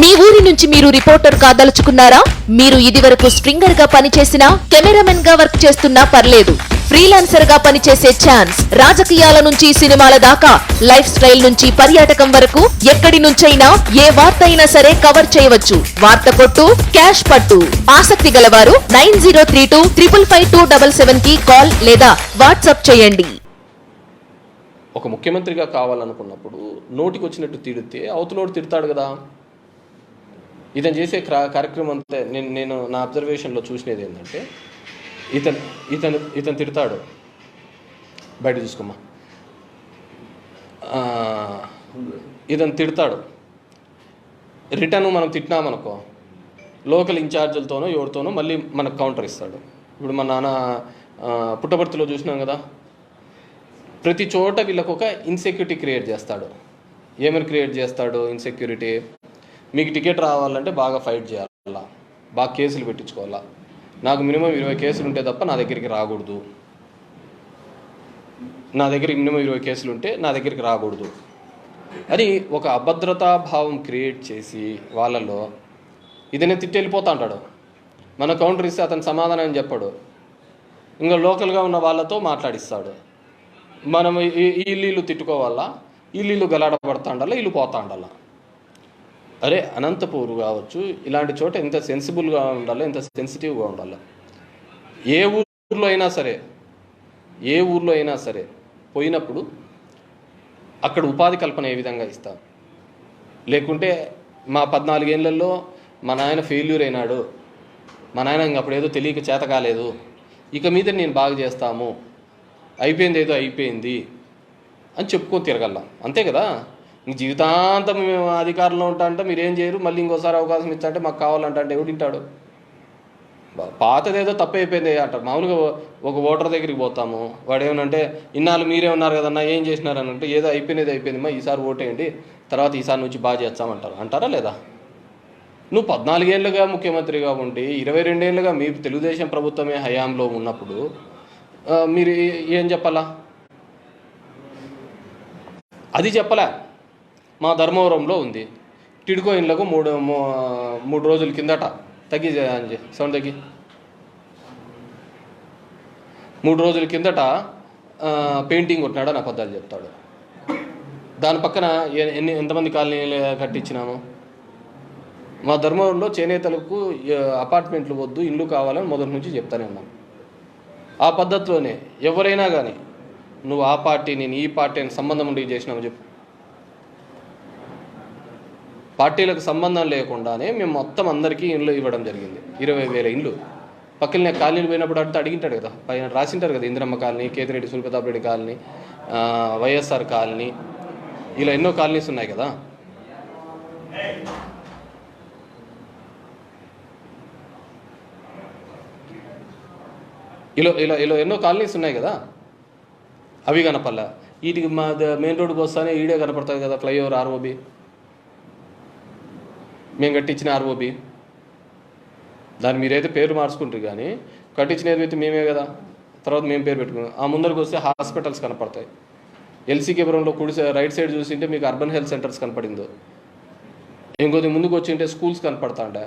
మీ ఊరి నుంచి మీరు రిపోర్టర్ కాదలుచుకున్నారా? మీరు ఇదివరకు స్ట్రింగర్గా పనిచేసినా కెమెరామెన్గా వర్క్ చేస్తున్నా పర్లేదు. ఫ్రీలాన్సర్గా పనిచేసే ఛాన్స్ రాజకీయాల నుంచి సినిమాల దాకా లైఫ్ స్టైల్ నుంచి పర్యాటకం వరకు ఎక్కడి నుంచైనా ఏ వార్త అయినా సరే కవర్ చేయవచ్చు. వార్త కొట్టు క్యాష్ పట్టు. ఆసక్తి గలవారు nine zero three two triple five two double సెవెన్కి కాల్ లేదా వాట్సాప్ చేయండి. ఒక ముఖ్యమంత్రిగా కావాలనుకున్నప్పుడు నోటికి వచ్చినట్టు తిడితే అవతలోడు తిడతాడు కదా. ఇతను చేసే క్రా- కార్యక్రమం అంతా నేను నేను నా అబ్జర్వేషన్లో చూసినది ఏంటంటే ఇతను ఇతను ఇతను తిడతాడు. బయట చూసుకోమ్మా. ఇతను తిడతాడు. రిటర్న్ మనం తిట్టినామనుకో లోకల్ ఇన్ఛార్జీలతోనో ఎవరితోనో మళ్ళీ మనకు కౌంటర్ ఇస్తాడు. ఇప్పుడు మా నాన్న పుట్టపర్తిలో చూసినాం కదా. ప్రతి చోట వీళ్ళకు ఒక ఇన్సెక్యూరిటీ క్రియేట్ చేస్తాడు. ఏమని క్రియేట్ చేస్తాడు ఇన్సెక్యూరిటీ మీకు టికెట్ రావాలంటే బాగా ఫైట్ చేయాలా? బాగా కేసులు పెట్టించుకోవాలా? నాకు మినిమం ఇరవై కేసులు ఉంటే తప్ప నా దగ్గరికి రాకూడదు. నా దగ్గర మినిమం ఇరవై కేసులు ఉంటే నా దగ్గరికి రాకూడదు. అని ఒక అభద్రతా భావం క్రియేట్ చేసి వాళ్ళలో ఇదనే తిట్టి వెళ్ళిపోతా అంటాడు. మన కౌంటర్ ఇస్తే అతను సమాధానం చెప్పాడు. ఇంకా లోకల్గా ఉన్న వాళ్ళతో మాట్లాడిస్తాడు. మనం ఈ ఈ ఇల్లు తిట్టుకోవాలా? ఇల్లు గలాడ పడతా ఉండాలా ఇల్లు పోతా ఉండాలా అరే అనంతపూర్ కావచ్చు ఇలాంటి చోట ఎంత సెన్సిబుల్గా ఉండాలి ఎంత సెన్సిటివ్గా ఉండాలి. ఏ ఊర్లో అయినా సరే ఏ ఊర్లో అయినా సరే పోయినప్పుడు అక్కడ ఉపాధి కల్పన ఏ విధంగా ఇస్తాం? లేకుంటే మా పద్నాలుగేళ్ళలో మా నాయన ఫెయిల్యూర్ అయినాడు మా నాయన అప్పుడు ఏదో తెలియక చేత కాలేదు ఇక మీద నేను బాగా చేస్తాము అయిపోయింది ఏదో అయిపోయింది అని చెప్పుకొని తిరగలం అంతే కదా? జీవితాంతం మేము అధికారంలో ఉంటా అంటే మీరేం చేయరు మళ్ళీ ఇంకోసారి అవకాశం ఇచ్చా మాకు కావాలంటే అంటే ఎవడు వింటాడు పాతదేదో తప్పు అయిపోయింది అంటారు మామూలుగా ఒక ఓటర్ దగ్గరికి పోతాము. వాడు ఏమనంటే ఇన్నాళ్ళు మీరే ఉన్నారు కదన్నా ఏం చేసినారని అంటే ఏదో అయిపోయినది అయిపోయిందమ్మా ఈసారి ఓటేయండి తర్వాత ఈసారి నుంచి బాగా చేస్తామంటారు. అంటారా లేదా? నువ్వు పద్నాలుగేళ్ళుగా ముఖ్యమంత్రిగా ఉండి ఇరవై రెండేళ్ళుగా మీ తెలుగుదేశం ప్రభుత్వమే హయాంలో ఉన్నప్పుడు మీరు ఏం చెప్పాలా? అది చెప్పలే. మా ధర్మవరంలో ఉంది. టిడ్కో ఇండ్లకు మూడు మూడు రోజుల కిందట తగ్గి అంజి సౌండ్ తగ్గి. మూడు రోజుల కిందట పెయింటింగ్ కొట్టినాడు నా అబద్ధాలు చెప్తాడు. దాని పక్కన ఎన్ని ఎంతమంది కాలనీలు కట్టించినాము? మా ధర్మవరంలో చేనేతలకు అపార్ట్మెంట్లు వద్దు ఇల్లు కావాలని మొదటి నుంచి చెప్తానే ఉన్నాం. ఆ పద్ధతిలోనే ఎవరైనా కానీ నువ్వు ఆ పార్టీ నేను ఈ పార్టీ అని సంబంధం ఉండి చేసినావు చెప్పు. పార్టీలకు సంబంధం లేకుండానే మేము మొత్తం అందరికీ ఇండ్లు ఇవ్వడం జరిగింది. ఇరవై వేల ఇండ్లు. పక్కనే కాలనీలు పోయినప్పుడు అడిగితే అడిగింటాడు కదా. పైన రాసింటారు కదా ఇందిరమ్మ కాలనీ కేతిరెడ్డి సుల్పతాప్ రెడ్డి కాలనీ వైఎస్ఆర్ కాలనీ. ఇలా ఎన్నో కాలనీస్ ఉన్నాయి కదా. ఇలా ఇలా ఇలా ఎన్నో కాలనీస్ ఉన్నాయి కదా. అవి కనపల్ల వీటికి మా ద- మెయిన్ రోడ్డుకి వస్తానే ఈడే కనపడుతుంది కదా ఫ్లైఓవర్ ఆర్ఓబి. మేము కట్టించిన ఆర్ఓబి దాన్ని మీరైతే పేరు మార్చుకుంటారు కానీ కట్టించినది ఏదైతే మేమే కదా. తర్వాత మేము పేరు పెట్టుకున్నాం. ఆ ముందరకు వస్తే హాస్పిటల్స్ కనపడతాయి. ఎల్సీకేపురంలో కుడి రైట్ సైడ్ చూసింటే మీకు అర్బన్ హెల్త్ సెంటర్స్ కనపడిందో. ఇంకొద్ది ముందుకు వచ్చింటే స్కూల్స్ కనపడతా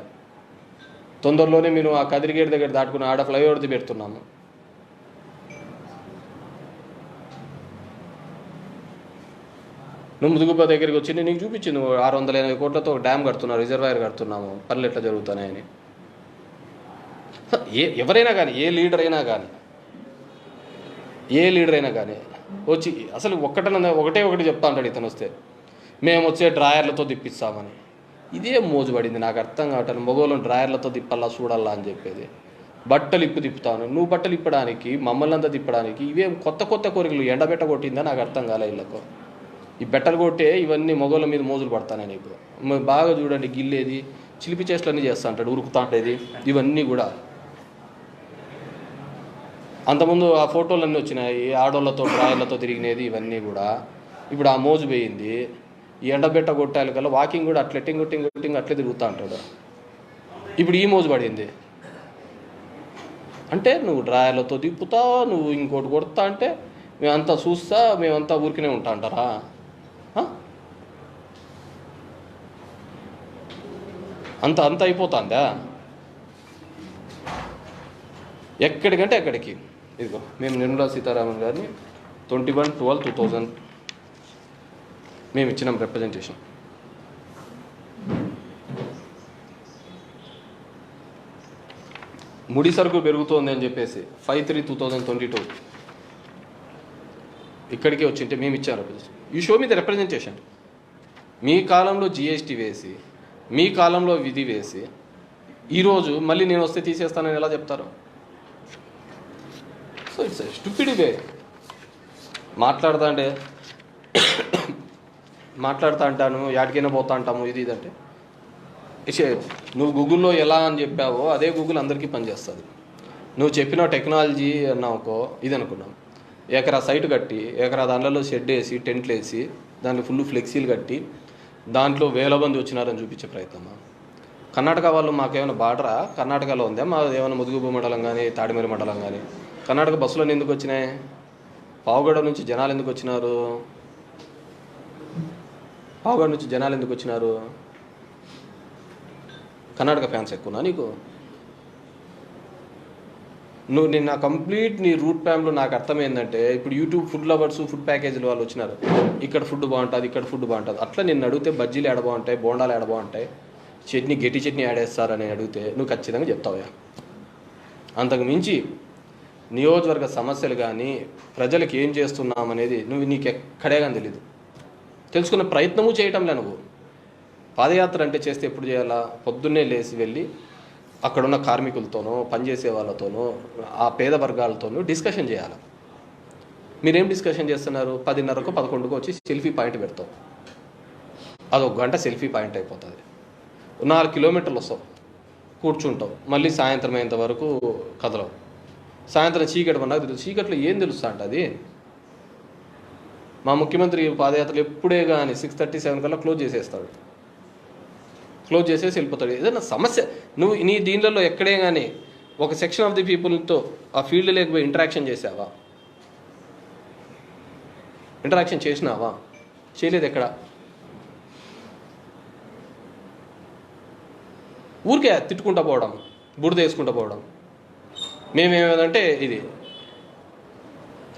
తొందరలోనే మీరు ఆ కదిరిగేట్ దగ్గర దాటుకుని ఆడ ఫ్లైఓవర్ది పెడుతున్నాము. నువ్వు ముదుగుబా దగ్గరికి వచ్చి నీకు చూపించింది ఆరు వందల ఎనభై కోట్లతో ఒక డ్యామ్ కడుతున్నావు రిజర్వాయర్ కడుతున్నాము పనులు ఎట్లా జరుగుతున్నాయని. ఏ ఎవరైనా కానీ ఏ లీడర్ అయినా కానీ ఏ లీడర్ అయినా కానీ వచ్చి అసలు ఒక్కటన ఒకటే ఒకటి చెప్తా ఉంటాడు ఇతను వస్తే మేము వచ్చే డ్రాయర్లతో తిప్పిస్తామని. ఇదే మోజు పడింది నాకు అర్థం కావట్లేదు మగోళ్ళని డ్రాయర్లతో తిప్పాలా చూడాలా అని చెప్పేది. బట్టలు ఇప్పు తిప్పుతాను నువ్వు బట్టలు ఇప్పడానికి మమ్మల్ని అంతా తిప్పడానికి ఇవే కొత్త కొత్త కోరికలు ఎండబెట్ట కొట్టిందా నాకు అర్థం కాలే వీళ్ళకు ఈ బెట్టలు కొట్టే ఇవన్నీ మొగోళ్ళ మీద మోజులు పడతానని నేను ఇప్పుడు. బాగా చూడండి గిల్లేది చిలిపి చేష్టలన్నీ చేస్తా అంటాడు ఉరుకుతా ఉండేది ఇవన్నీ కూడా. అంతకుముందు ఆ ఫోటోలన్నీ వచ్చినాయి ఆడోళ్ళతో డ్రాయర్లతో తిరిగినది ఇవన్నీ కూడా. ఇప్పుడు ఆ మోజు పోయింది ఈ ఎండబెట్ట కొట్టాలి కల్లా వాకింగ్ కూడా అట్లే టింగు టింగు టింగు అట్లే తిరుగుతూ అంటాడు. ఇప్పుడు ఈ మోజు పడింది. అంటే నువ్వు డ్రాయర్లతో తిప్పుతా నువ్వు ఇంకోటి కొడతా అంటే మేమంతా చూస్తా మేమంతా ఊరికనే ఉంటా అంటారా? అంత అంత అయిపోతుందా? ఎక్కడికంటే ఎక్కడికి ఇదిగో మేము నిర్మలా సీతారామన్ గారిని twenty one twelve two thousand మేము ఇచ్చినాం రిప్రజెంటేషన్ ముడి సరుకు పెరుగుతోంది అని చెప్పేసి five three two thousand twenty two ఇక్కడికే వచ్చింటే మేము ఇచ్చారు you show me the representation మీ కాలంలో జిఎస్టీ వేసి మీ కాలంలో విధి వేసి ఈరోజు మళ్ళీ నేను వస్తే తీసేస్తానని ఎలా చెప్తారు? సో ఇట్స్ స్టూపిడ్ వే మాట్లాడతా అంటే మాట్లాడుతా అంటాను యాడికైనా పోతా అంటాము ఇది ఇది అంటే. నువ్వు గూగుల్లో ఎలా అని చెప్పావో అదే గూగుల్ అందరికీ పనిచేస్తుంది. నువ్వు చెప్పిన టెక్నాలజీ అన్నావుకో ఇది అనుకున్నాం. ఎకరా సైట్ కట్టి ఎకరా దాంట్లో షెడ్ వేసి టెంట్లు వేసి దాంట్లో ఫుల్ ఫ్లెక్సీలు కట్టి దాంట్లో వేల మంది వచ్చినారని చూపించే ప్రయత్నమా కర్ణాటక వాళ్ళు మాకేమైనా బార్డరా కర్ణాటకలో ఉందా? మా ఏమైనా ముదుగుబు మండలం కానీ తాడిమేరి మండలం కానీ కర్ణాటక బస్సులు ఎందుకు వచ్చినాయి? పావుగడ నుంచి జనాలు ఎందుకు వచ్చినారు? పావుగడ నుంచి జనాలు ఎందుకు వచ్చినారు? కర్ణాటక ఫ్యాన్స్ ఎక్కువనా నీకు? నువ్వు నిన్న కంప్లీట్ నీ రూట్ ప్యామ్లో నాకు అర్థమైందంటే ఇప్పుడు యూట్యూబ్ ఫుడ్ లవర్స్ ఫుడ్ ప్యాకేజీలు వాళ్ళు వచ్చినారు. ఇక్కడ ఫుడ్ బాగుంటుంది ఇక్కడ ఫుడ్ బాగుంటుంది. అట్లా నిన్ను అడిగితే బజ్జీలు ఏడ బాగుంటాయి బోండాలు ఏడ బాగుంటాయి? చట్నీ గట్టి చట్నీ ఆడేస్తారని అడిగితే నువ్వు ఖచ్చితంగా చెప్తావా అంతకు మించి నియోజకవర్గ సమస్యలు కానీ ప్రజలకు ఏం చేస్తున్నాం అనేది నువ్వు నీకు ఎక్కడే కానీ తెలీదు. తెలుసుకునే ప్రయత్నము చేయటంలే నువ్వు. పాదయాత్ర అంటే చేస్తే ఎప్పుడు చేయాలా? పొద్దున్నే లేచి వెళ్ళి అక్కడున్న కార్మికులతోనో పనిచేసే వాళ్ళతోనో ఆ పేద వర్గాలతోనూ డిస్కషన్ చేయాలి. మీరేం డిస్కషన్ చేస్తున్నారు? పదిన్నరకు పదకొండుకు వచ్చి సెల్ఫీ పాయింట్ పెడతావు అదొక గంట సెల్ఫీ పాయింట్ అయిపోతుంది. నాలుగు కిలోమీటర్లు వస్తావు కూర్చుంటాం. మళ్ళీ సాయంత్రం అయ్యేంత వరకు కదలవు. సాయంత్రం చీకటి పడినాక తెలుసు. చీకట్లో ఏం తెలుస్తా అంట అది? మా ముఖ్యమంత్రి పాదయాత్రలు ఎప్పుడే కానీ సిక్స్ థర్టీ సెవెన్ కల్లా క్లోజ్ చేసేస్తాడు. క్లోజ్ చేసేసి వెళ్ళిపోతాడు. ఏదైనా సమస్య నువ్వు నీ దీనిలలో ఎక్కడే కానీ ఒక సెక్షన్ ఆఫ్ ది పీపుల్తో ఆ ఫీల్డ్ లేకపోయి ఇంటరాక్షన్ చేసావా? ఇంటరాక్షన్ చేసినావా? చేయలేదు ఎక్కడ? ఊరికే తిట్టుకుంటా పోవడం బురద వేసుకుంటా పోవడం. మేమేమంటే ఇది.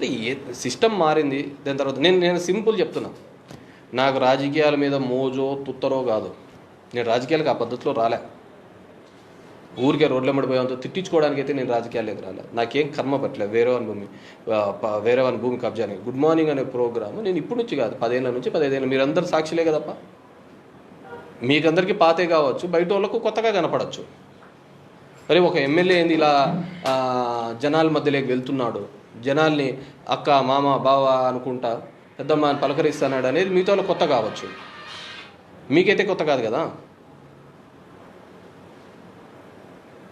ఏ సిస్టమ్ మారింది? దాని తర్వాత నేను నేను సింపుల్ చెప్తున్నా. నాకు రాజకీయాల మీద మోజో తుత్తరో కాదు. నేను రాజకీయాలకు ఆ పద్ధతిలో రాలే. ఊరికే రోడ్ల పడిపోయాంతో తిట్టించుకోవడానికి అయితే నేను రాజకీయాలకు రాలే. నాకేం కర్మ పట్టలేదు వేరే వాని భూమి వేరే వాని భూమి కబ్జాని గుడ్ మార్నింగ్ అనే ప్రోగ్రామ్ నేను ఇప్పుడు నుంచి కాదు పదేళ్ళ నుంచి పదహైదేళ్ళ మీరందరూ సాక్షులే కదప్ప. మీకందరికీ పాతే కావచ్చు బయట వాళ్ళకు కొత్తగా కనపడచ్చు. మరి ఒక ఎమ్మెల్యే ఏంది ఇలా జనాల మధ్యలోకి వెళ్తున్నాడు. జనాల్ని అక్క మామ బావ అనుకుంటా పెద్దమ్మ అని పలకరిస్తున్నాడు అనేది మీతో కొత్త కావచ్చు. మీకైతే కొత్త కాదు కదా?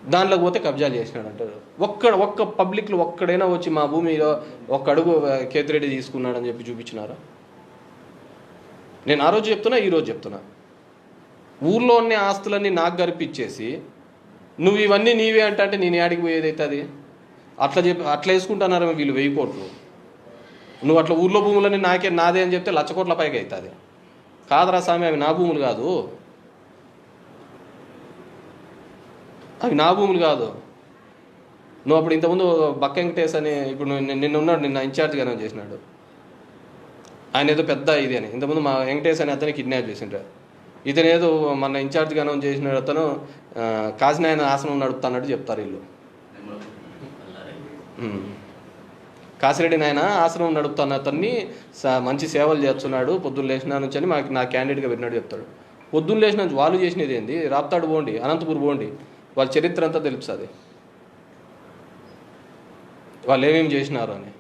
దాంట్లోకి పోతే కబ్జాలు చేసినాడు అంటారు. ఒక్క ఒక్క పబ్లిక్లో ఒక్కడైనా వచ్చి మా భూమిలో ఒక్క అడుగు కేతిరెడ్డి తీసుకున్నాడని చెప్పి చూపించినారా? నేను ఆ రోజు చెప్తున్నా ఈరోజు చెప్తున్నా. ఊర్లో ఉన్న ఆస్తులన్నీ నాకు గరిపిచ్చేసి నువ్వు ఇవన్నీ నీవే అంటే అంటే నేను ఆడికి పోయేదైతే అది అట్లా చెప్పి అట్లా వేసుకుంటున్నారా వీళ్ళు వెయ్యి కోట్లు. నువ్వు అట్లా ఊర్లో భూములన్నీ నాకే నాదే అని చెప్తే లక్ష కోట్ల పైకి అవుతుంది. కాదరా స్వామి అవి నా భూములు కాదు. అవి నా భూములు కాదు. నువ్వు అప్పుడు ఇంతకుముందు బక్క వెంకటేష్ అని ఇప్పుడు నిన్న ఉన్నాడు నిన్న ఇన్ఛార్జ్గానే చేసినాడు. ఆయన ఏదో పెద్ద ఇది అని. ఇంతకుముందు మా వెంకటేష్ అని అతన్ని కిడ్నాప్ చేసిండ్రు. ఇతను ఏదో మన ఇన్ఛార్జ్గానే చేసిన అతను ఆ, కాశీనాయన ఆసనం నడుపుతాన్నట్టు చెప్తారు వీళ్ళు. కాసిరెడ్డి నాయన ఆశ్రమం నడుపుతున్న అతన్ని మంచి సేవలు చేస్తున్నాడు పొద్దున్న లేచిన నుంచి అని మాకు నా క్యాండిడేట్గా పెట్టినట్టు చెప్తాడు. పొద్దున్న లేచిన నుంచి వాళ్ళు చేసినది ఏంది? రాప్తాడు పోండి అనంతపూర్ పోండి వాళ్ళ చరిత్ర అంతా తెలుస్తుంది వాళ్ళు ఏమేమి చేసినారు అని.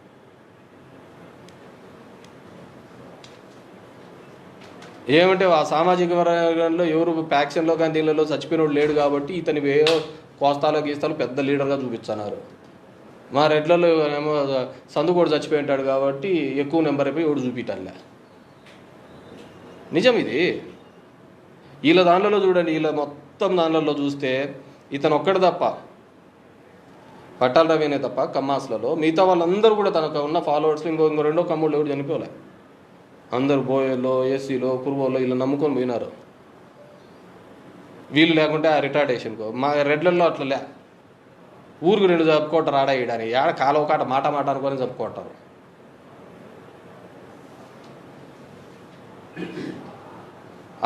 ఏమంటే ఆ సామాజిక వర్గంలో ఎవరు ప్యాక్షన్లో కానీ దీనిలో చచ్చిపోయినోడు లేడు కాబట్టి ఇతని వేయో కోస్తాలో గీస్తాలో పెద్ద లీడర్గా చూపిస్తున్నారు. మా రెడ్లలో ఏమో సందుకోడు చచ్చిపోయి ఉంటాడు కాబట్టి ఎక్కువ నెంబర్ అయిపోయి ఎవడు చూపించాలే నిజం ఇది? వీళ్ళ దాంట్లో చూడండి వీళ్ళ మొత్తం దానిలలో చూస్తే ఇతను ఒక్కడు తప్ప పట్టాల రవినే తప్ప కమ్మాస్లలో మిగతా వాళ్ళందరూ కూడా తనకు ఉన్న ఫాలోవర్స్ ఇంకో ఇంకో రెండో కమ్ముళ్ళు ఎవరు చనిపోలే. అందరు బోయలో ఏసీలో కుర్వోలో ఇలా నమ్ముకొని పోయినారు. వీళ్ళు లేకుంటే ఆ రిటార్డేషన్కో. మా రెడ్లలో అట్లా లే. ఊరికి రెండు చెప్పుకుంటారు ఆడ ఈడని ఆడ కాలో కాట మాట మాట అనుకొని చెప్పుకుంటారు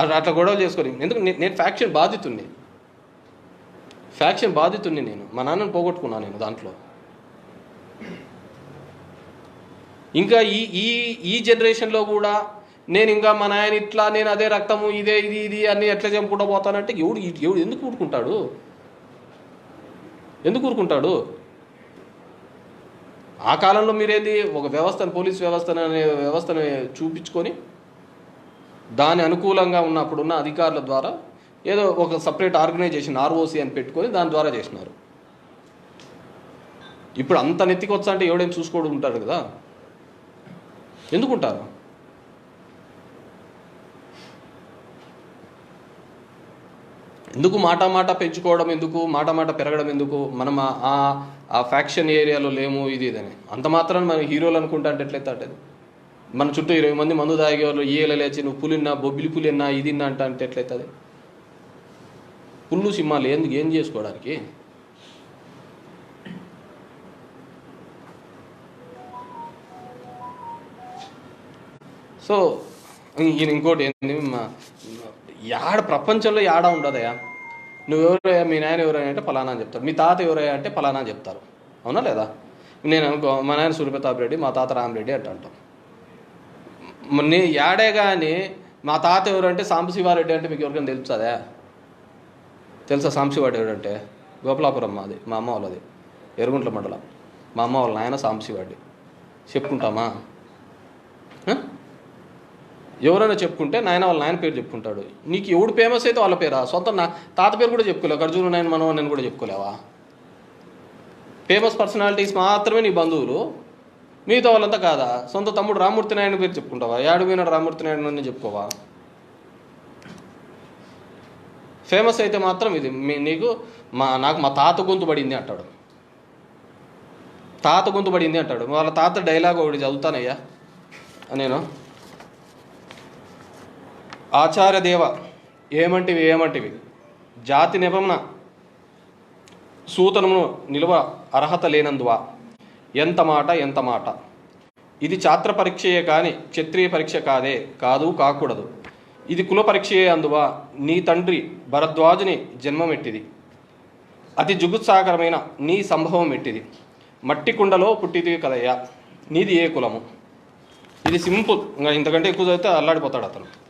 అట్లా అట్లా గొడవలు చేసుకొని. ఎందుకు? నేను ఫ్యాక్షన్ బాధితుణ్ణి. ఫ్యాక్షన్ బాధితుణ్ణి నేను. మా నాన్నని పోగొట్టుకున్నాను నేను దాంట్లో. ఇంకా ఈ ఈ ఈ జనరేషన్లో కూడా నేను ఇంకా మా నాయన ఇట్లా నేను అదే రక్తము ఇదే ఇది ఇది అన్ని ఎట్లా చంపుకుంటూ పోతానంటే ఎవడు ఎవడు ఎందుకు ఊరుకుంటాడు? ఎందుకు ఊరుకుంటాడు? ఆ కాలంలో మీరేంది ఒక వ్యవస్థను పోలీస్ వ్యవస్థను అనే వ్యవస్థను చూపించుకొని దాని అనుకూలంగా ఉన్నప్పుడున్న అధికారుల ద్వారా ఏదో ఒక సపరేట్ ఆర్గనైజేషన్ ఆర్ఓసి అని పెట్టుకొని దాని ద్వారా చేసినారు. ఇప్పుడు అంత నెత్తికొచ్చా అంటే ఎవడేం చూసుకోడు ఉంటారు కదా? ఎందుకుంటారు? ఎందుకు మాట మాట పెంచుకోవడం ఎందుకు మాట మాట పెరగడం ఎందుకు? మనం ఆ- ఆ ఫ్యాక్షన్ ఏరియాలో లేము ఇది ఇదని. అంత మాత్రం మనం హీరోలు అనుకుంటా అంటే ఎట్లయితే అంటే మన చుట్టూ ఇరవై మంది మందు తాగే వాళ్ళు ఈయల లేచి నువ్వు పులిన్నా బొబ్బిలి పులిన్నా ఇది అంట అంటే ఎట్లయితుంది? పుల్లు సింహాలు ఎందుకు ఏం చేసుకోవడానికి? సో ఈయన ఇంకోటి ఏంది మా యాడ ప్రపంచంలో యాడ ఉండదయా నువ్వెవరయ్యా? మీ నాయన ఎవరయ్యా అంటే ఫలానా అని చెప్తారు. మీ తాత ఎవరయ్యా అంటే ఫలానా అని చెప్తారు. అవునా లేదా? నేను అనుకో మా నాయన సూర్యప్రతాప్ రెడ్డి మా తాత రామరెడ్డి అంటే అంటాం. నీ యాడే కానీ మా తాత ఎవరంటే సాంబశివారెడ్డి అంటే మీకు ఎవరికైనా తెలుస్తుందా? తెలుసా సాంబశివాడు ఎవరంటే? గోపలాపురం మాది మా అమ్మ వాళ్ళది ఎరుగుంట్ల మండలం. మా అమ్మ వాళ్ళ నాయన సాంబశివాడి చెప్పుకుంటామా? ఎవరైనా చెప్పుకుంటే నాయన వాళ్ళ నాయన పేరు చెప్పుకుంటాడు. నీకు ఎవడు ఫేమస్ అయితే వాళ్ళ పేరా? సొంత నా తాత పేరు కూడా చెప్పుకోలేవు? ఖర్జూరు నాయన మనం నేను కూడా చెప్పుకోలేవా? ఫేమస్ పర్సనాలిటీస్ మాత్రమే నీ బంధువులు. మిగతా వాళ్ళంతా కాదా? సొంత తమ్ముడు రామూర్తి నాయుడు పేరు చెప్పుకుంటావా? యాడు పోయినాడు రామూర్తి నాయుడు అని చెప్పుకోవా? ఫేమస్ అయితే మాత్రం ఇది. మీ నీకు మా నాకు మా తాత గొంతు పడింది అంటాడు. తాత గొంతు పడింది అంటాడు. వాళ్ళ తాత డైలాగ్ ఒకటి చదువుతానయ్యా. నేను ఆచార్య దేవ ఏమంటివి ఏమంటివి? జాతి నిబంధన సూతనమును నిలువ అర్హత లేనందువా? ఎంత మాట ఎంత మాట? ఇది ఛాత్ర పరీక్షయే కాని క్షత్రియ పరీక్ష కాదే కాదు కాకూడదు. ఇది కుల పరీక్షయే అందువా? నీ తండ్రి భరద్వాజుని జన్మమెట్టిది. అతి జుగుత్సాకరమైన నీ సంభవం ఎట్టిది మట్టి కుండలో పుట్టిది కదయ్యా. నీది ఏ కులము? ఇది సింపుల్. ఇంకా ఇంతకంటే ఎక్కువ చదివితే అల్లాడిపోతాడు అతను.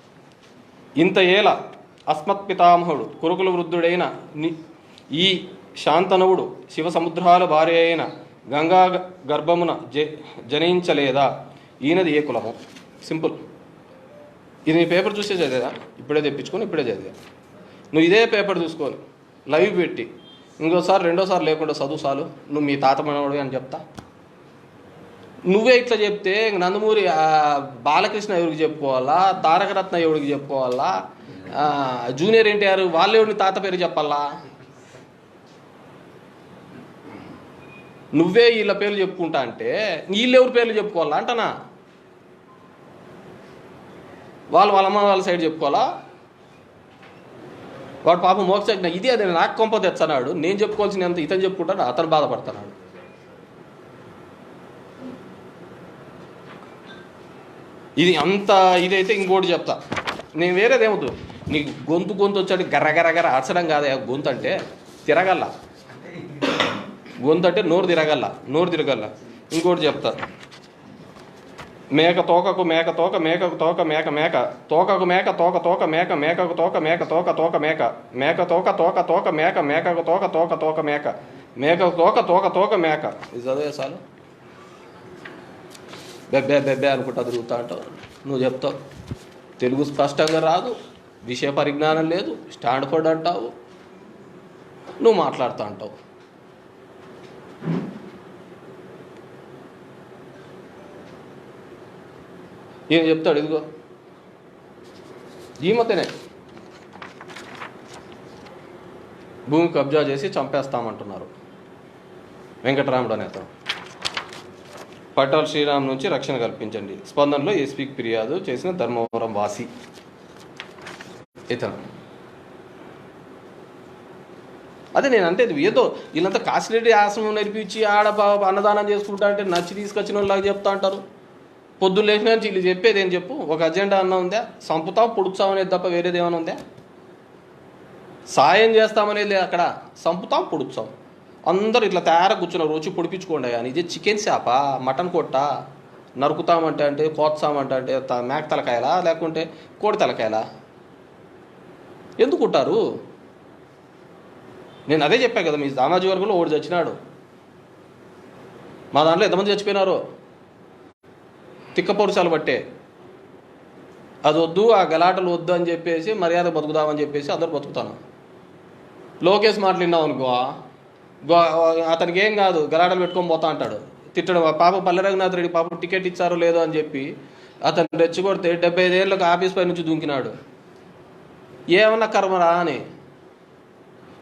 ఇంత ఏల అస్మత్ పితామహుడు కురుకుల వృద్ధుడైన ఈ శాంతనవుడు శివ సముద్రాల భార్య అయిన గంగా గర్భమున జ జనించలేదా? ఈయనది ఏ కులము? సింపుల్. ఇది నీ పేపర్ చూసే చదివా ఇప్పుడే తెప్పించుకొని ఇప్పుడే చదివా. నువ్వు ఇదే పేపర్ చూసుకొని లైవ్ పెట్టి ఇంకోసారి రెండోసారి లేకుండా చదువు చాలు. నువ్వు మీ తాత మనవడు అని చెప్తా. నువ్వే ఇట్లా చెప్తే నందమూరి బాలకృష్ణ ఎవరికి చెప్పుకోవాలా? తారకరత్న ఎవరికి చెప్పుకోవాలా? జూనియర్ ఎన్టీఆర్ వాళ్ళు ఎవరిని తాత పేరు చెప్పాలా? నువ్వే వీళ్ళ పేర్లు చెప్పుకుంటా అంటే వీళ్ళు ఎవరి పేర్లు చెప్పుకోవాలా అంటనా? వాళ్ళు వాళ్ళ అమ్మ వాళ్ళ సైడ్ చెప్పుకోవాలా? వాడు పాపం మోక్షజ్ఞ. ఇది అదే నాకు కొంప తెచ్చన్నాడు నేను చెప్పుకోవాల్సినంత ఇతను చెప్పుకుంటాడు అతను బాధపడుతున్నాడు ఇది అంత ఇదైతే ఇంకోటి చెప్తా. నేను వేరేదేమవుతు నీకు గొంతు గొంతు వచ్చాడు గర్ర గర్ర గర్ర అరచడం కాదే. గొంతు అంటే తిరగల్ల. గొంతు అంటే నోరు తిరగల్ల. నోరు తిరగల్ల. ఇంకోటి చెప్తా. మేక తోకకు మేక తోక మేకకు తోక మేక మేక. తోకకు మేక తోక తోక మేక మేకకు తోక మేక తోక తోక మేక. మేక తోక తోక తోక మేక మేకకు తోక తోక తోక మేక. మేకకు తోక తోక తోక మేక. ఇది చదివే చాలు. బెబ్బే బెబ్బే అనుకుంటా తిరుగుతా అంటావు నువ్వు చెప్తావు. తెలుగు స్పష్టంగా రాదు. విషయ పరిజ్ఞానం లేదు. స్టాండ్ఫర్డ్ అంటావు. నువ్వు మాట్లాడుతూ అంటావు ఏం చెప్తాడు? ఇదిగో. ఈ మధ్యనే భూమి కబ్జా చేసి చంపేస్తామంటున్నారు. వెంకటరాముడు నేత పట్టాల్ శ్రీరామ్ నుంచి రక్షణ కల్పించండి. స్పందనలో ఎస్పీకి ఫిర్యాదు చేసిన ధర్మవరం వాసి ఇతను. అదే నేను అంటే ఏదో వీళ్ళంతా కాశీరెడ్డి ఆశ్రమం నేర్పించి ఆడ అన్నదానం చేసుకుంటా అంటే నచ్చి తీసుకొచ్చిన వాళ్ళకి చెప్తా అంటారు. పొద్దున్న లేచిన నుంచి వీళ్ళు చెప్పేది ఏం చెప్పు? ఒక అజెండా అన్న ఉందా? సంపుతాం పొడుపుతాం అనేది తప్ప వేరేది ఏమైనా ఉందా? సాయం చేస్తామనేది అక్కడ. సంపుతాం పొడుపుతాం అందరూ ఇట్లా తయారు కూర్చున్నారు. వచ్చి పొడిపించుకోండి అని ఇది చికెన్ చేప మటన్ కొట్ట నరుకుతామంటే అంటే కోత్సామంటే అంటే మేక తలకాయలా లేకుంటే కోడి తలకాయలా? ఎందుకు కుట్టారు? నేను అదే చెప్పాను కదా మీ సామాజిక వర్గంలో ఓడి చచ్చినాడు. మా దాంట్లో ఎంతమంది చచ్చిపోయినారో? తిక్కపౌరుషాలు బట్టే అది వద్దు ఆ గలాటలు వద్దు అని చెప్పేసి మర్యాద బతుకుదామని చెప్పేసి అందరు బతుకుతాను. లోకేష్ మాట్లాడినావు అనుకో అతనికి ఏం కాదు గలాడలు పెట్టుకొని పోతా అంటాడు. తిట్టడం పాప పల్లె రఘునాథ్ రెడ్డి పాప టికెట్ ఇచ్చారో లేదో అని చెప్పి అతను రెచ్చగొడితే డెబ్బై ఐదేళ్ళకి ఆఫీస్ పై నుంచి దుంకినాడు. ఏమన్నా కర్మరా అని.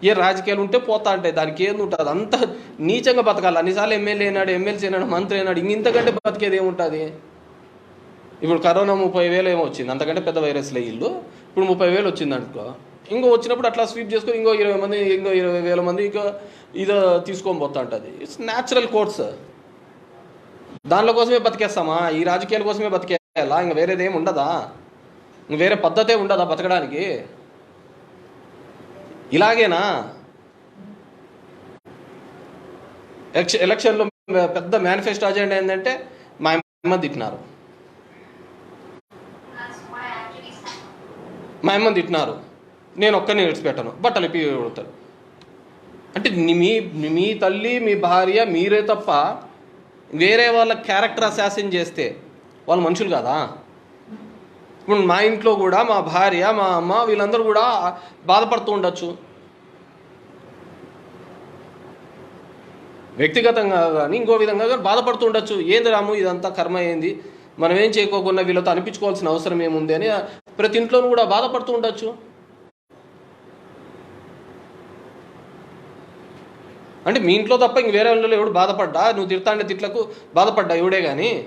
ఏ రాజకీయాలు ఉంటే పోతా అంటే దానికి ఏంది ఉంటుంది? అంత నీచంగా బతకాలి. అన్నిసార్లు ఎమ్మెల్యే అయినాడు ఎమ్మెల్సీ అయినాడు మంత్రి అయినాడు ఇంతకంటే బతికేది ఏముంటుంది? ఇప్పుడు కరోనా ముప్పై వేలు ఏమో వచ్చింది. అంతకంటే పెద్ద వైరస్లే ఇల్లు. ఇప్పుడు ముప్పై వేలు వచ్చింది అనుకో. ఇంకో వచ్చినప్పుడు అట్లా స్వీప్ చేసుకొని ఇంకో ఇరవై మంది ఇంకో ఇరవై వేల మంది ఇంకా ఇదో తీసుకొని పోతా ఉంటుంది. ఇట్స్ న్యాచురల్ కోర్స్ దానిలో కోసమే బతికేస్తామా? ఈ రాజకీయాల కోసమే బతికేయాలా? ఇంకా వేరేది ఏమి ఉండదా? ఇంక వేరే పద్ధతే ఉండదా బతకడానికి? ఇలాగేనా? ఎలక్షన్లో పెద్ద మేనిఫెస్టో అజెండా ఏంటంటే మా అమ్మ తిట్టినారు. మా అమ్మని తిట్టినారు. నేను ఒక్కరిని విడిచిపెట్టను. బట్టలు ఇప్పి కొడతారు అంటే మీ మీ తల్లి మీ భార్య మీరే తప్ప వేరే వాళ్ళ క్యారెక్టర్ అసాసిన్ చేస్తే వాళ్ళు మనుషులు కాదా? ఇప్పుడు మా ఇంట్లో కూడా మా భార్య మా అమ్మ వీళ్ళందరూ కూడా బాధపడుతూ ఉండొచ్చు. వ్యక్తిగతంగా కానీ ఇంకో విధంగా కానీ బాధపడుతూ ఉండొచ్చు. ఏంది రాము ఇదంతా కర్మ ఏంది? మనం ఏం చేయకోకుండా వీళ్ళతో అనిపించుకోవాల్సిన అవసరం ఏముంది అని ప్రతి ఇంట్లోనూ కూడా బాధపడుతూ ఉండొచ్చు. అంటే మీ ఇంట్లో తప్ప ఇంక వేరే వాళ్ళలో ఎవడు బాధపడ్డా? నువ్వు తిడతాండే తిట్లకు బాధపడ్డా ఎవడే కానీ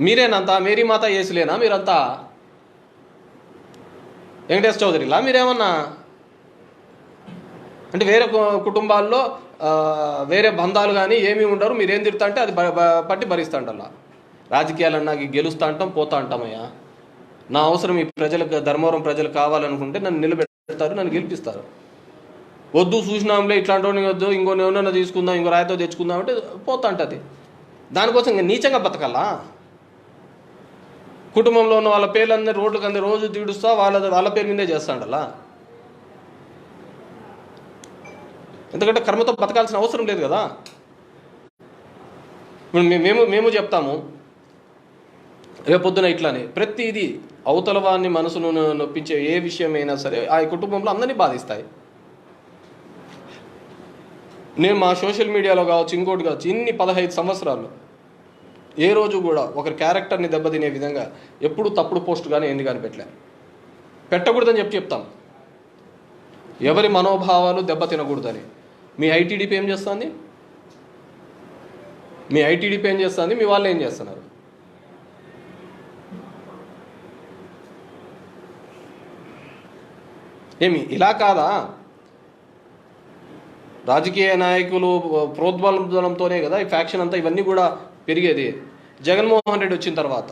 మీరేనంతా? మేరీ మాత ఏసులేనా మీరంతా? వెంకటేష్ చౌదరిలా? మీరేమన్నా? అంటే వేరే కుటుంబాల్లో వేరే బంధాలు కానీ ఏమీ ఉండరు. మీరేం తిడతా అంటే అది పట్టి బ- పట్టి భరిస్తాంటల్లా రాజకీయాలన్నా గెలుస్తా అంటాం పోతా అంటామయ్యా. నా అవసరం ఈ ప్రజలకు ధర్మవరం ప్రజలు కావాలనుకుంటే నన్ను నిలబెడతారు నన్ను గెలిపిస్తారు. వద్దు చూసినాంలే ఇట్లాంటి వద్దు ఇంకో ఏమన్నా తీసుకుందాం ఇంకో రాయితో తెచ్చుకుందాం అంటే పోతా అంటది దానికోసం ఇంకా నీచంగా బతకాలా? కుటుంబంలో ఉన్న వాళ్ళ పేర్లందరూ రోడ్లకు అందరూ రోజు తీడుస్తా వాళ్ళ వాళ్ళ పేరు మీదే చేస్తాండలా? ఎందుకంటే కర్మతో బతకాల్సిన అవసరం లేదు కదా. ఇప్పుడు మేము మేము చెప్తాము రేపొద్దున ఇట్లానే ప్రతిదీ అవతల వారిని మనసును నొప్పించే ఏ విషయమైనా సరే ఆ కుటుంబంలో అందరినీ బాధిస్తాయి. నేను మా సోషల్ మీడియాలో కావచ్చు ఇంకోటి కావచ్చు ఇన్ని పదహైదు సంవత్సరాలు ఏ రోజు కూడా ఒకరి క్యారెక్టర్ని దెబ్బతినే విధంగా ఎప్పుడు తప్పుడు పోస్ట్ కానీ ఎండి కానీ పెట్టలే. పెట్టకూడదని చెప్పి చెప్తాం. ఎవరి మనోభావాలు దెబ్బతినకూడదని మీ ఐటీడీపీ ఏం చేస్తుంది? మీ ఐటీడీపీ ఏం చేస్తుంది? మీ వాళ్ళు ఏం చేస్తున్నారు? ఏమి? ఇలా కాదా? రాజకీయ నాయకులు ప్రోద్బలంతోనే కదా ఈ ఫ్యాక్షన్ అంతా ఇవన్నీ కూడా పెరిగేది. జగన్మోహన్ రెడ్డి వచ్చిన తర్వాత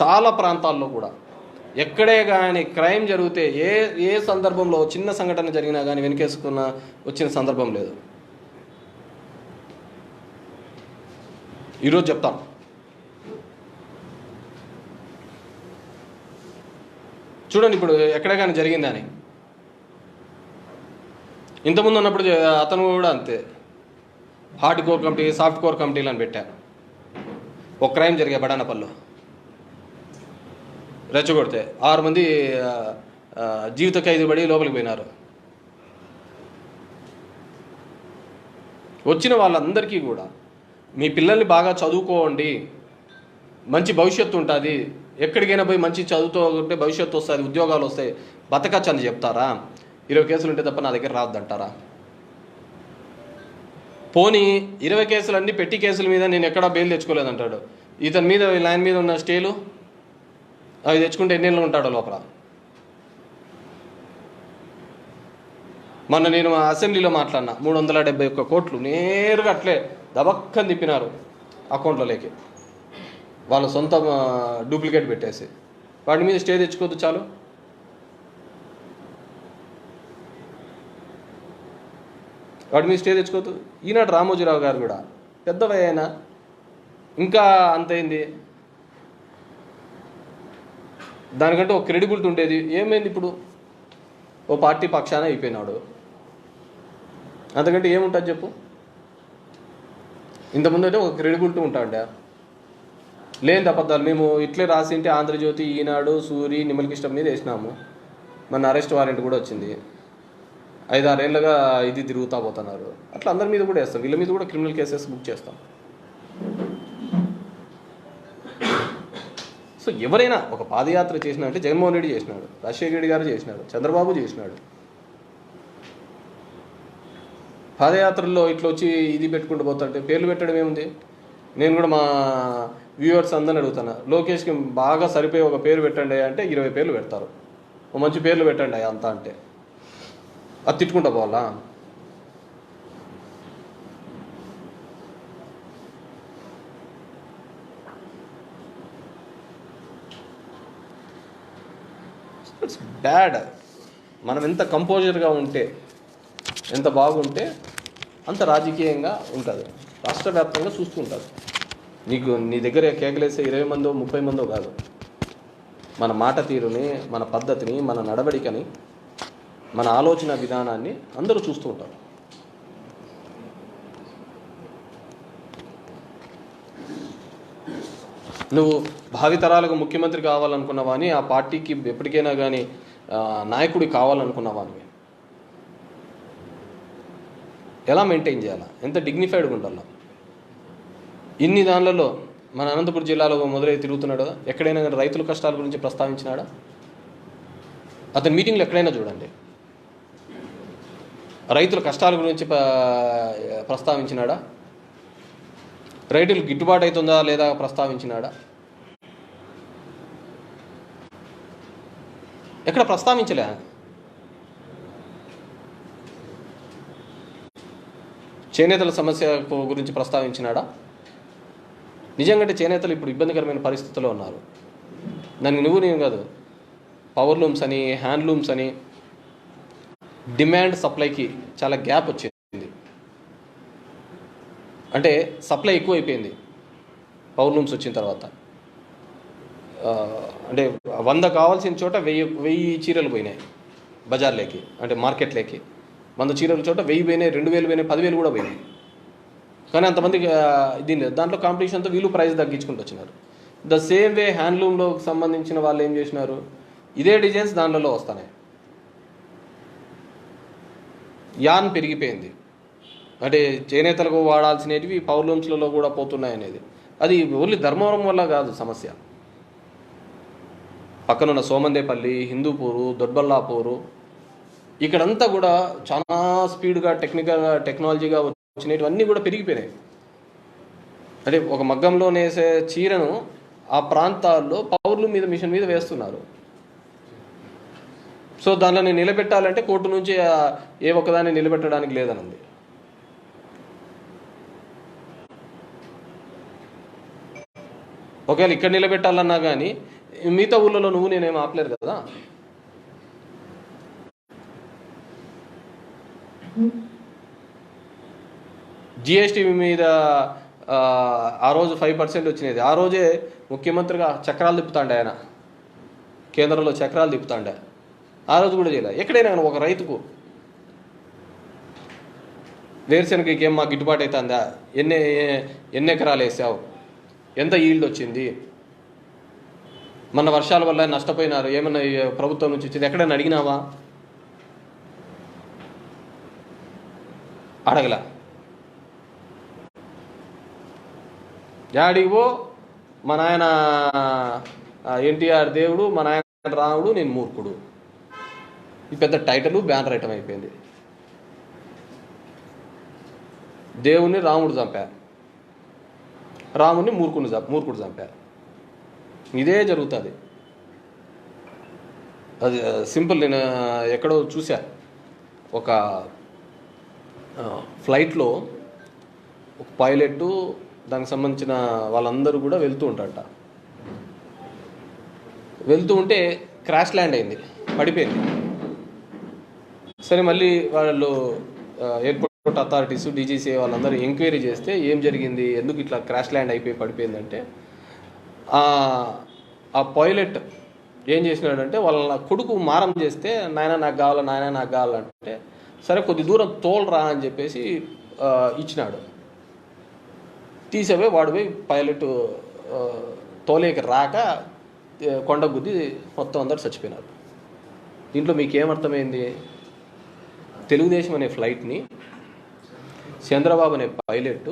చాలా ప్రాంతాల్లో కూడా ఎక్కడే కానీ క్రైమ్ జరిగితే ఏ ఏ సందర్భంలో చిన్న సంఘటన జరిగినా కానీ వెనకేసుకున్న వచ్చిన సందర్భం లేదు. ఈరోజు చెప్తాం చూడండి ఇప్పుడు ఎక్కడ కానీ జరిగిందని ఇంతకుముందు ఉన్నప్పుడు అతను కూడా అంతే. Hard core committee soft core కమిటీలు అని పెట్టారు ఒక క్రైమ్ జరిగే బడానపల్లిలో. రెచ్చగొడితే ఆరు మంది జీవిత ఖైదు పడి లోపలికి పోయినారు. వచ్చిన వాళ్ళందరికీ కూడా మీ పిల్లల్ని బాగా చదువుకోండి. మంచి భవిష్యత్తు ఉంటుంది. ఎక్కడికైనా పోయి మంచి చదువుతో ఉంటే భవిష్యత్తు వస్తుంది ఉద్యోగాలు వస్తాయి బతకచ్చు అని చెప్తారా? ఇరవై కేసులు ఉంటే తప్ప నా దగ్గర రావద్దంటారా? పోనీ ఇరవై కేసులు అన్ని పెట్టి కేసుల మీద నేను ఎక్కడా బెయిల్ తెచ్చుకోలేదంటాడు. ఇతని మీద లైన్ మీద ఉన్న స్టేలు అవి తెచ్చుకుంటే ఎన్నేళ్ళు ఉంటాడో లోపల? మొన్న నేను అసెంబ్లీలో మాట్లాడినా మూడు వందల డెబ్బై ఒక్క కోట్లు నేరుగా అట్లే దబక్కని తిప్పినారు అకౌంట్లోకి వాళ్ళ సొంత డూప్లికేట్ పెట్టేసి. వాటి మీద స్టే తెచ్చుకోవద్దు చాలు. వాటి మీద స్టే తెచ్చుకోవద్దు. ఈనాడు రామోజీరావు గారు కూడా పెద్దవే ఆయన ఇంకా అంతైంది దానికంటే ఒక క్రెడిబిలిటీ ఉండేది. ఏమైంది ఇప్పుడు? ఓ పార్టీ పక్షాన అయిపోయినాడు. అంతకంటే ఏముంటుంది చెప్పు? ఇంతకుముందు అయితే ఒక క్రెడిబిలిటీ ఉంటాండే లేని అబద్ధాలు. మేము ఇట్లే రాసింటే ఆంధ్రజ్యోతి ఈనాడు సూరి నిమ్మలకిష్టం మీద వేసినాము. మన అరెస్ట్ వారెంట్ కూడా వచ్చింది. ఐదారేళ్ళగా ఇది తిరుగుతా పోతున్నారు. అట్లా అందరి మీద కూడా వేస్తాం. వీళ్ళ మీద కూడా క్రిమినల్ కేసెస్ బుక్ చేస్తాం. సో ఎవరైనా ఒక పాదయాత్ర చేసినా అంటే జగన్మోహన్ రెడ్డి చేసినాడు రాజశేఖర రెడ్డి గారు చేసినాడు చంద్రబాబు చేసినాడు. పాదయాత్రల్లో ఇట్లా వచ్చి ఇది పెట్టుకుంటూ పోతుంటే పేర్లు పెట్టడం ఏముంది? నేను కూడా మా వ్యూవర్స్ అందరిని అడుగుతున్నా లోకేష్కి బాగా సరిపోయే ఒక పేరు పెట్టండి అంటే ఇరవై పేర్లు పెడతారు. ఓ మంచి పేర్లు పెట్టండి అంతా అంటే. అది తిట్టుకుంటా పోవాలా? ఇట్స్ బ్యాడ్ మనం ఎంత కంపోజర్గా ఉంటే ఎంత బాగుంటే అంత రాజకీయంగా ఉంటుంది. రాష్ట్ర వ్యాప్తంగా చూస్తూ ఉంటుంది నీకు నీ దగ్గర కేకలేసే ఇరవై మందో ముప్పై మందో కాదు. మన మాట తీరుని మన పద్ధతిని మన నడవడికని మన ఆలోచన విధానాన్ని అందరూ చూస్తూ ఉంటారు. నువ్వు భావితరాలకు ముఖ్యమంత్రి కావాలనుకున్నావా అని ఆ పార్టీకి ఎప్పటికైనా కానీ నాయకుడి కావాలనుకున్నావా అని ఎలా మెయింటైన్ చేయాలా? ఎంత డిగ్నిఫైడ్గా ఉండాలా? ఇన్ని దానిలలో మన అనంతపురం జిల్లాలో మొదలై తిరుగుతున్నాడు కదా ఎక్కడైనా రైతుల కష్టాల గురించి ప్రస్తావించినాడా? అతని మీటింగ్లు ఎక్కడైనా చూడండి. రైతుల కష్టాల గురించి ప్రస్తావించినాడా? రైతులు గిట్టుబాటు అవుతుందా లేదా ప్రస్తావించినాడా? ఎక్కడ ప్రస్తావించలే చేనేతల సమస్య గురించి ప్రస్తావించినాడా? నిజంగా చేనేతలు ఇప్పుడు ఇబ్బందికరమైన పరిస్థితుల్లో ఉన్నారు. దానికి నువ్వు నేను కాదు. పవర్ లూమ్స్ అని హ్యాండ్లూమ్స్ అని డిమాండ్ సప్లైకి చాలా గ్యాప్ వచ్చింది. అంటే సప్లై ఎక్కువైపోయింది. పవర్ లూమ్స్ వచ్చిన తర్వాత. అంటే వంద కావాల్సిన చోట వెయ్యి వెయ్యి చీరలు పోయినాయి బజార్లోకి అంటే మార్కెట్లోకి వంద చీరల చోట వెయ్యి పోయినాయి రెండు వేలు పోయినాయి పదివేలు కూడా పోయినాయి. కానీ అంతమందికి ఆ, దీని దాంట్లో కాంపిటీషన్తో వీళ్ళు ప్రైస్ తగ్గించుకుంటూ వచ్చినారు. ద సేమ్ వే హ్యాండ్లూమ్లో సంబంధించిన వాళ్ళు ఏం చేసినారు? ఇదే డిజైన్స్ దాంట్లో వస్తున్నాయి. యాన్ పెరిగిపోయింది. అంటే చేనేతలకు వాడాల్సినవి పవర్లూమ్స్లలో కూడా పోతున్నాయి అనేది అది ఓన్లీ ధర్మవరం వల్ల కాదు సమస్య. పక్కనున్న సోమందేపల్లి హిందూపూరు దొడ్బల్లాపూరు ఇక్కడంతా కూడా చాలా స్పీడ్గా టెక్నికల్ టెక్నాలజీగా వచ్చినవన్నీ కూడా పెరిగిపోయినాయి. అంటే ఒక మగ్గంలో నేసే చీరను ఆ ప్రాంతాల్లో పౌరుల మీద మిషన్ మీద వేస్తున్నారు. సో దానిలో నేను నిలబెట్టాలంటే కోర్టు నుంచి ఏ ఒక్కదాన్ని నిలబెట్టడానికి లేదనుంది. ఒకవేళ ఇక్కడ నిలబెట్టాలన్నా కానీ మిగతా ఊళ్ళలో నువ్వు నేనేం ఆపలేరు కదా? జిఎస్టీ మీద ఆ, రోజు ఫైవ్ పర్సెంట్ వచ్చినది. ఆ రోజే ముఖ్యమంత్రిగా చక్రాలు తిప్పుతాండే ఆయన. కేంద్రంలో చక్రాలు తిప్పుతాండే. ఆ రోజు కూడా చేయలే. ఎక్కడైనా కానీ ఒక రైతుకు వేరుశనగకి ఏం మాకు గిట్టుబాటు అవుతుందా ఎన్ని ఎన్ని ఎకరాలు వేసావు? ఎంత ఈల్డ్ వచ్చింది? మన వర్షాల వల్ల నష్టపోయినారు. ఏమన్నా ప్రభుత్వం నుంచి వచ్చింది? ఎక్కడైనా అడిగినావా? అడగలా. యాడికి పో మా నాయన ఎన్టీఆర్ దేవుడు మా నాయన రాముడు నేను మూర్ఖుడు. ఇది పెద్ద టైటిల్ బ్యానర్ ఐటమ్ అయిపోయింది. దేవుణ్ణి రాముడు చంపా. రాముడిని మూర్ఖుని మూర్ఖుడు చంపా. ఇదే జరుగుతుంది. అది సింపుల్ నేను ఎక్కడో చూసా ఒక ఫ్లైట్లో ఒక పైలట్ దానికి సంబంధించిన వాళ్ళందరూ కూడా వెళ్తూ ఉంటారట. వెళ్తూ ఉంటే క్రాష్ ల్యాండ్ అయింది పడిపోయింది. సరే మళ్ళీ వాళ్ళు ఎయిర్పోర్ట్ అథారిటీస్ డీజీసీ వాళ్ళందరూ ఎంక్వైరీ చేస్తే ఏం జరిగింది ఎందుకు ఇట్లా క్రాష్ ల్యాండ్ అయిపోయి పడిపోయిందంటే ఆ పైలట్ ఏం చేసినాడంటే వాళ్ళ కొడుకు మారం చేస్తే నాయన నాకు కావాలా నాయన నాకు కావాలంటే సరే కొద్ది దూరం తోలరా అని చెప్పేసి ఇచ్చినాడు. తీసేపోయి వాడు పోయి పైలట్ తోలేకి రాక కొండ గుద్ది మొత్తం అందరు చచ్చిపోయినారు. దీంట్లో మీకు ఏమర్థమైంది తెలుగుదేశం అనే ఫ్లైట్ని చంద్రబాబు అనే పైలట్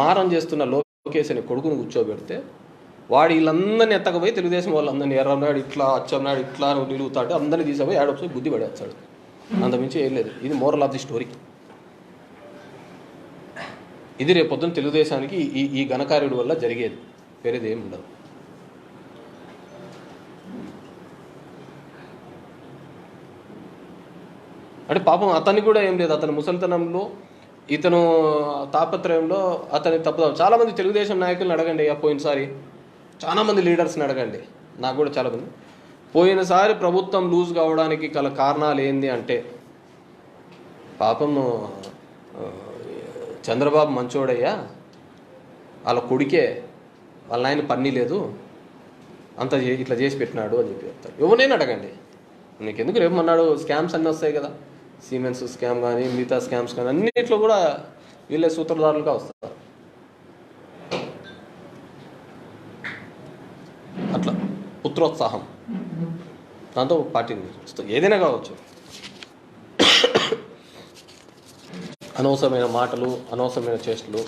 మారం చేస్తున్న లోకేష్ అనే కొడుకును కూర్చోబెడితే వాడు వీళ్ళందరినీ ఎత్తకపోయి తెలుగుదేశం వాళ్ళందరినీ ఎర్రన్నాడు ఇట్లా అచ్చన్నాడు ఇట్లా అని నిలుగుతాడు అందరినీ తీసిపోయి ఆడొచ్చి బుద్ధి పడేస్తాడు. అంతమించి ఏం లేదు. ఇది మోరల్ ఆఫ్ ది స్టోరీ. ఇది రేపు పొద్దున్న తెలుగుదేశానికి ఈ ఈ ఘనకార్యుడి వల్ల జరిగేది. వేరేది ఏమి ఉండదు. అంటే పాపం అతనికి కూడా ఏం లేదు. అతని ముసలితనంలో ఇతను తాపత్రయంలో అతని తప్పుదాం. చాలామంది తెలుగుదేశం నాయకులను అడగండి అయ్యా పోయినసారి చాలామంది లీడర్స్ని అడగండి. నాకు కూడా చాలామంది పోయినసారి ప్రభుత్వం లూజ్ కావడానికి గల కారణాలు ఏంది అంటే పాపం చంద్రబాబు మంచోడయ్యా. వాళ్ళ కొడుకే వాళ్ళ నాయన పని లేదు. అంత ఇట్లా చేసి పెట్టినాడు అని చెప్పి చెప్తారు. ఎవరినైనా అడగండి. నీకు ఎందుకు రేపు స్కామ్స్ అన్నీ వస్తాయి కదా. సిమెంట్స్ స్కామ్ కానీ మిగతా స్కామ్స్ కానీ అన్నిట్లో కూడా వీళ్ళే సూత్రధారులుగా వస్తారు. అట్లా పుత్రోత్సాహం దాంతో పార్టీ ఏదైనా కావచ్చు. అనవసరమైన మాటలు అనవసరమైన చేష్టలు.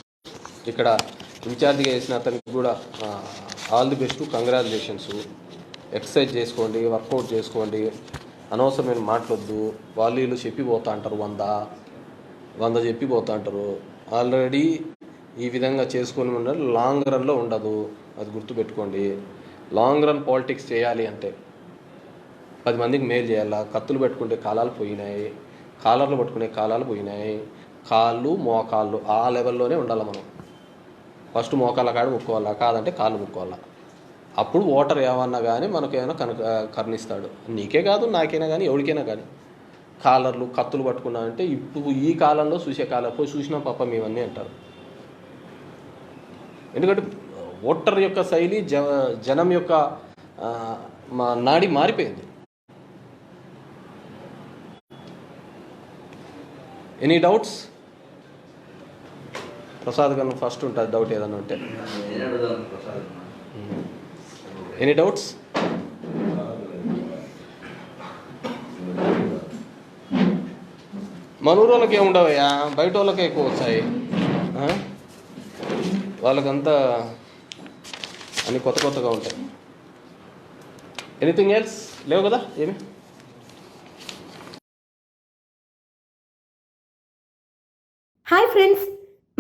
ఇక్కడ ఇన్ఛార్జిగా వేసిన అతనికి కూడా all the best congratulations. Exercise చేసుకోండి వర్కౌట్ చేసుకోండి. అనవసరమైన మాటలొద్దు. వాళ్ళు వీళ్ళు చెప్పిపోతా అంటారు వంద. వంద చెప్పిపోతా అంటారు. ఆల్రెడీ ఈ విధంగా చేసుకొని ఉండాలి లాంగ్ రన్లో ఉండదు. అది గుర్తుపెట్టుకోండి. లాంగ్ రన్ పాలిటిక్స్ చేయాలి అంటే పది మందికి మేలు చేయాలా? కత్తులు పెట్టుకుంటే కాలాలు పోయినాయి. కాలర్లు పట్టుకునే కాలాలు పోయినాయి. కాళ్ళు మోకాళ్ళు ఆ లెవెల్లోనే ఉండాలి మనం. ఫస్ట్ మోకాళ్ళ కాడ ముక్కోవాలా? కాదంటే కాళ్ళు ముక్కోవాలా? అప్పుడు ఓటర్ ఏమన్నా కానీ మనకు ఏమైనా కనుక కర్ణిస్తాడు. నీకే కాదు నాకైనా కానీ ఎవరికైనా కానీ కాలర్లు కత్తులు పట్టుకున్నా అంటే ఇప్పుడు ఈ కాలంలో చూసే కాలం పోయి చూసినా పాప మేమన్నీ అంటారు. ఎందుకంటే ఓటర్ యొక్క శైలి జ జనం యొక్క మా నాడి మారిపోయింది. ఎనీ డౌట్స్ ప్రసాద్ గారు ఫస్ట్ ఉంటుంది డౌట్ ఏదైనా ఉంటే. ఎనీ డౌట్స్ మన ఊరు వాళ్ళకి ఏముండవయ్యా బయట వాళ్ళకే ఎక్కువ వచ్చాయి? వాళ్ళకంతా అన్ని కొత్త కొత్తగా ఉంటాయి. ఎనీథింగ్ ఎల్స్ లేవు కదా? ఏమి? Hi friends